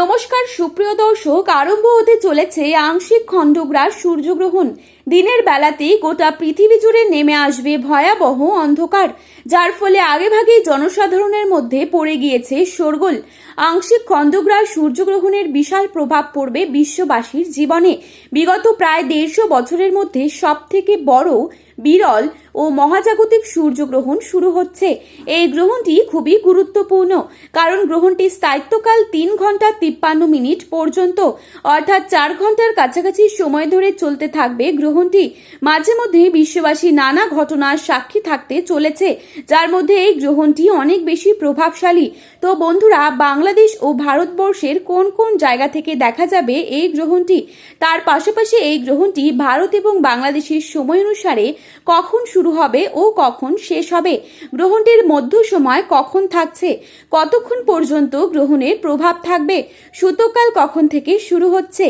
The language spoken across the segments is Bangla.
নমস্কার, সুপ্রিয় দর্শক, আরম্ভ হতে চলেছে আংশিক খণ্ডগ্রাস সূর্যগ্রহণ। দিনের বেলাতেই গোটা পৃথিবী জুড়ে নেমে আসবে ভয়াবহ অন্ধকার, যার ফলে আগেভাগেই জনসাধারণের মধ্যে পড়ে গিয়েছে শোরগোল। আংশিক খণ্ডগ্রাস সূর্যগ্রহণের বিশাল প্রভাব পড়বে বিশ্ববাসীর জীবনে। বিগত প্রায় দেড়শো বছরের মধ্যে সব থেকে বড় বিরল ও মহাজাগতিক সূর্যগ্রহণ শুরু হচ্ছে। এই গ্রহণটি খুবই গুরুত্বপূর্ণ, কারণ গ্রহণটি স্থায়িত্বকাল তিন ঘণ্টা তিপ্পান্ন মিনিট পর্যন্ত, অর্থাৎ চার ঘণ্টার কাছাকাছি সময় ধরে চলতে থাকবে গ্রহণটি। মাঝে মধ্যে বিশ্ববাসী নানা ঘটনার সাক্ষী থাকতে চলেছে, যার মধ্যে এই গ্রহণটি অনেক বেশি প্রভাবশালী। তো বন্ধুরা, বাংলাদেশ ও ভারতবর্ষের কোন কোন জায়গা থেকে দেখা যাবে এই গ্রহণটি? তার পাশাপাশি এই গ্রহণটি ভারত এবং বাংলাদেশের সময় অনুসারে কখন শুরু হবে ও কখন শেষ হবে? গ্রহণটির মধ্য সময় কখন থাকছে? কতক্ষণ পর্যন্ত গ্রহণের প্রভাব থাকবে? সূতকাল কখন থেকে শুরু হচ্ছে?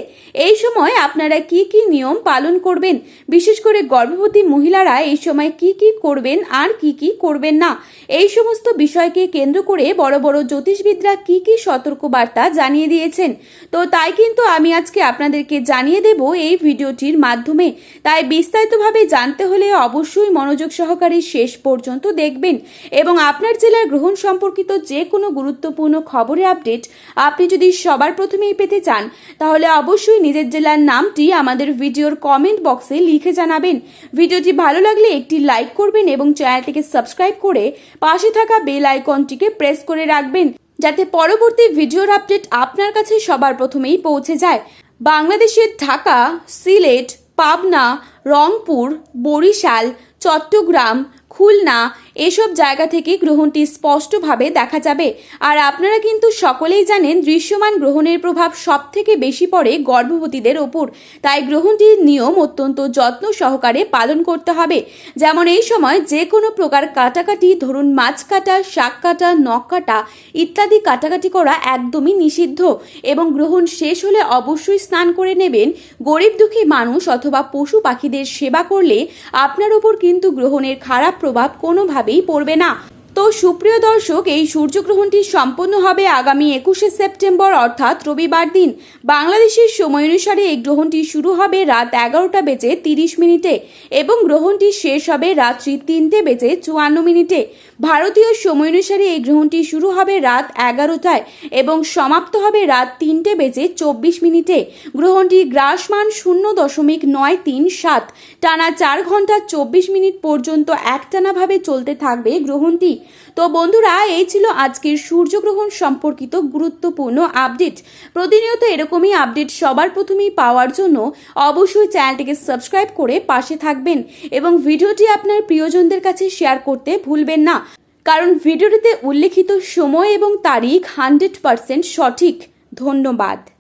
এই সময় আপনারা কি কি নিয়ম পালন করবেন? বিশেষ করে গর্ভবতী মহিলারা এই সময় কি কি করবেন আর কি কি করবেন না? এই সমস্ত বিষয়কে কেন্দ্র করে বড় বড় জ্যোতিষবিদরা কি কি সতর্কবার্তা জানিয়ে দিয়েছেন। তো তাই কিন্তু আমি আজকে আপনাদেরকে জানিয়ে দেব এই ভিডিওটির মাধ্যমে। তাই বিস্তারিতভাবে জানতে হলে অবশ্যই মনোযোগ সহকারে শেষ পর্যন্ত দেখবেন এবং আপনার জেলার গ্রহণ সম্পর্কিত যে কোনো গুরুত্বপূর্ণ খবরের আপডেট আপনি যদি সবার প্রথমেই পেতে চান, তাহলে অবশ্যই নিজের জেলার নামটি আমাদের ভিডিওর কমেন্ট বক্সে লিখে জানাবেন। ভিডিওটি ভালো লাগলে একটি লাইক করবেন এবং চ্যানেলটিকে সাবস্ক্রাইব করে পাশে থাকা বেল আইকনটিকে প্রেস করে রাখবেন, যাতে পরবর্তী ভিডিওর আপডেট আপনার কাছে সবার প্রথমেই পৌঁছে যায়। বাংলাদেশের ঢাকা, সিলেট পাবনা রংপুর বরিশাল চট্টগ্রাম খুলনা, এসব জায়গা থেকে গ্রহণটি স্পষ্টভাবে দেখা যাবে। আর আপনারা কিন্তু সকলেই জানেন দৃশ্যমান গ্রহণের প্রভাব সব থেকে বেশি পড়ে গর্ভবতীদের ওপর। তাই গ্রহণটির নিয়ম অত্যন্ত যত্ন সহকারে পালন করতে হবে। যেমন এই সময় যে কোনো প্রকার কাটাকাটি, ধরুন মাছ কাটা, শাক কাটা, নখ কাটা ইত্যাদি কাটাকাটি করা একদমই নিষিদ্ধ এবং গ্রহণ শেষ হলে অবশ্যই স্নান করে নেবেন। গরিব দুঃখী মানুষ অথবা পশু পাখিদের সেবা করলে আপনার ওপর কিন্তু গ্রহণের খারাপ প্রভাব কোনোভাবেই পড়বে না। তো সুপ্রিয় দর্শক, এই সূর্যগ্রহণটি সম্পন্ন হবে আগামী একুশে সেপ্টেম্বর, অর্থাৎ রবিবার দিন। বাংলাদেশের সময় অনুসারে এই গ্রহণটি শুরু হবে রাত এগারোটা বেজে তিরিশ মিনিটে এবং গ্রহণটি শেষ হবে রাত্রি তিনটে বেজে চুয়ান্ন মিনিটে। ভারতীয় সময় অনুসারে এই গ্রহণটি শুরু হবে রাত এগারোটায় এবং সমাপ্ত হবে রাত তিনটে বেজে চব্বিশ মিনিটে। গ্রহণটি গ্রাসমান শূন্য দশমিক নয় তিন সাত। টানা চার ঘণ্টা চব্বিশ মিনিট পর্যন্ত একটানাভাবে চলতে থাকবে গ্রহণটি। তো বন্ধুরা, এই ছিল আজকের সূর্যগ্রহণ সম্পর্কিত গুরুত্বপূর্ণ আপডেট। প্রতিনিয়ত এরকমই আপডেট সবার প্রথমেই পাওয়ার জন্য অবশ্যই চ্যানেলটিকে সাবস্ক্রাইব করে পাশে থাকবেন এবং ভিডিওটি আপনার প্রিয়জনদের কাছে শেয়ার করতে ভুলবেন না। কারণ ভিডিওটিতে উল্লেখিত সময় এবং তারিখ হান্ড্রেড পার্সেন্ট সঠিক। ধন্যবাদ।